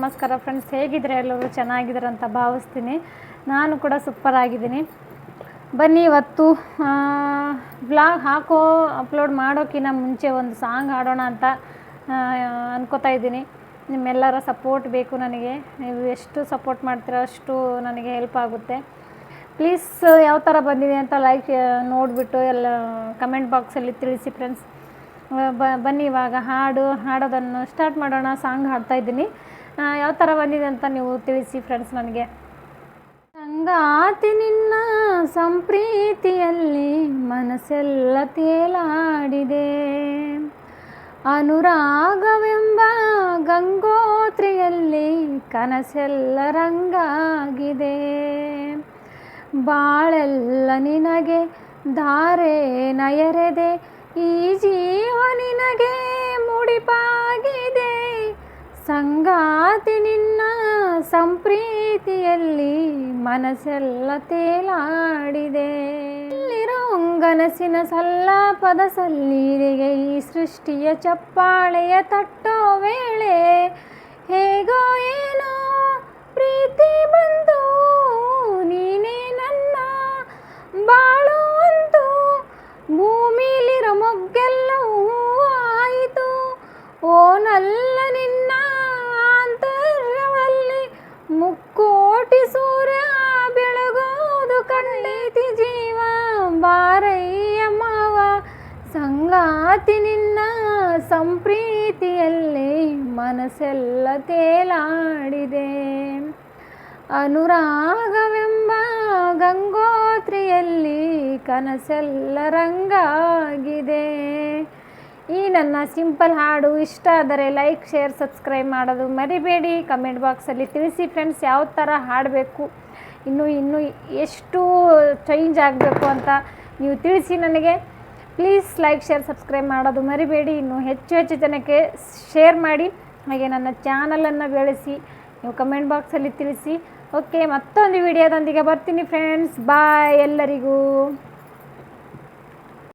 ನಮಸ್ಕಾರ ಫ್ರೆಂಡ್ಸ್ ಹೇಗಿದ್ರೆ ಎಲ್ಲರೂ? ಚೆನ್ನಾಗಿದ್ದಾರೆ ಅಂತ ಭಾವಿಸ್ತೀನಿ. ನಾನು ಕೂಡ ಸೂಪರ್ ಆಗಿದ್ದೀನಿ. ಬನ್ನಿ ಇವತ್ತು ಬ್ಲಾಗ್ ಹಾಕೋ ಅಪ್ಲೋಡ್ ಮಾಡೋಕ್ಕಿಂತ ಮುಂಚೆ ಒಂದು ಸಾಂಗ್ ಹಾಡೋಣ ಅಂತ ಅನ್ಕೋತಾ ಇದ್ದೀನಿ. ನಿಮ್ಮೆಲ್ಲರ ಸಪೋರ್ಟ್ ಬೇಕು ನನಗೆ. ನೀವು ಎಷ್ಟು ಸಪೋರ್ಟ್ ಮಾಡ್ತೀರೋ ಅಷ್ಟು ನನಗೆ ಹೆಲ್ಪ್ ಆಗುತ್ತೆ. ಪ್ಲೀಸ್ ಯಾವ ಥರ ಬಂದಿದೆ ಅಂತ ಲೈಕ್ ನೋಡಿಬಿಟ್ಟು ಎಲ್ಲ ಕಮೆಂಟ್ ಬಾಕ್ಸಲ್ಲಿ ತಿಳಿಸಿ ಫ್ರೆಂಡ್ಸ್ ಬನ್ನಿ ಇವಾಗ ಹಾಡು, ಹಾಡೋದನ್ನು ಸ್ಟಾರ್ಟ್ ಮಾಡೋಣ. ಸಾಂಗ್ ಹಾಡ್ತಾ ಇದ್ದೀನಿ. ಯಾವ ಥರ ಬಂದಿದೆ ಅಂತ ನೀವು ತಿಳಿಸಿ ಫ್ರೆಂಡ್ಸ್ ನನಗೆ. ಸಂಗಾತಿ ನಿನ್ನ ಸಂಪ್ರೀತಿಯಲ್ಲಿ ಮನಸ್ಸೆಲ್ಲ ತೇಲಾಡಿದೆ. ಅನುರಾಗವೆಂಬ ಗಂಗೋತ್ರಿಯಲ್ಲಿ ಕನಸೆಲ್ಲ ರಂಗಾಗಿದೆ. ಬಾಳೆಲ್ಲ ನಿನಗೆ, ಧಾರೆ ನಯರೆದೆ, ಈ ಜೀವ ನಿನಗೆ ಮುಡಿಪಾಗಿದೆ ಸಂಗಾತಿ ನಿನ್ನ ಸಂಪ್ರೀತಿಯಲ್ಲಿ ಮನಸ್ಸೆಲ್ಲ ತೇಲಾಡಿದೆ. ಇಲ್ಲಿರೋಂಗನಸಿನ ಸಲ್ಲಾಪದ ಸಲ್ಲೀರಿಗೆ ಈ ಸೃಷ್ಟಿಯ ಚಪ್ಪಾಳೆಯ ತಟ್ಟೋ ವೇಳೆ ಹೇಗೋ ಏನೋ ಪ್ರೀತಿ ಬಂದು ನೀನೇ ನನ್ನ ಬಾಳು ಅಂತು. ಭೂಮಿಲಿರೋ ಮೊಗ್ಗೆಲ್ಲವೂ ಆಯಿತು. ಓ ನಲ್ಲ ಸಂಗಾತಿ ನಿನ್ನ ಸಂಪ್ರೀತಿಯಲ್ಲಿ ಮನಸ್ಸೆಲ್ಲ ತೇಲಾಡಿದೆ. ಅನುರಾಗವೆಂಬ ಗಂಗೋತ್ರಿಯಲ್ಲಿ ಕನಸೆಲ್ಲ ರಂಗಾಗಿದೆ. ಈ ನನ್ನ ಸಿಂಪಲ್ ಹಾಡು ಇಷ್ಟ ಆದರೆ ಲೈಕ್, ಶೇರ್, ಸಬ್ಸ್ಕ್ರೈಬ್ ಮಾಡೋದು ಮರಿಬೇಡಿ. ಕಮೆಂಟ್ ಬಾಕ್ಸಲ್ಲಿ ತಿಳಿಸಿ ಫ್ರೆಂಡ್ಸ್, ಯಾವ ಥರ ಹಾಡಬೇಕು? ಇನ್ನು ಇನ್ನು ಎಷ್ಟು ಚೇಂಜ್ ಆಗಬೇಕು ಅಂತ ನೀವು ತಿಳಿಸಿ ನನಗೆ. ಪ್ಲೀಸ್ ಲೈಕ್ ಶೇರ್ ಸಬ್ಸ್ಕ್ರೈಬ್ ಮಾಡೋದು ಮರಿಬೇಡಿ. ಇನ್ನು ಹೆಚ್ಚು ಹೆಚ್ಚು ಜನಕ್ಕೆ ಶೇರ್ ಮಾಡಿ. ಹಾಗೆ ನನ್ನ ಚಾನಲನ್ನು ಬೆಳೆಸಿ. ನೀವು ಕಮೆಂಟ್ ಬಾಕ್ಸಲ್ಲಿ ತಿಳಿಸಿ. ಓಕೆ ಮತ್ತೊಂದು ವಿಡಿಯೋದೊಂದಿಗೆ ಬರ್ತೀನಿ ಫ್ರೆಂಡ್ಸ್ ಬಾಯ್ ಎಲ್ಲರಿಗೂ.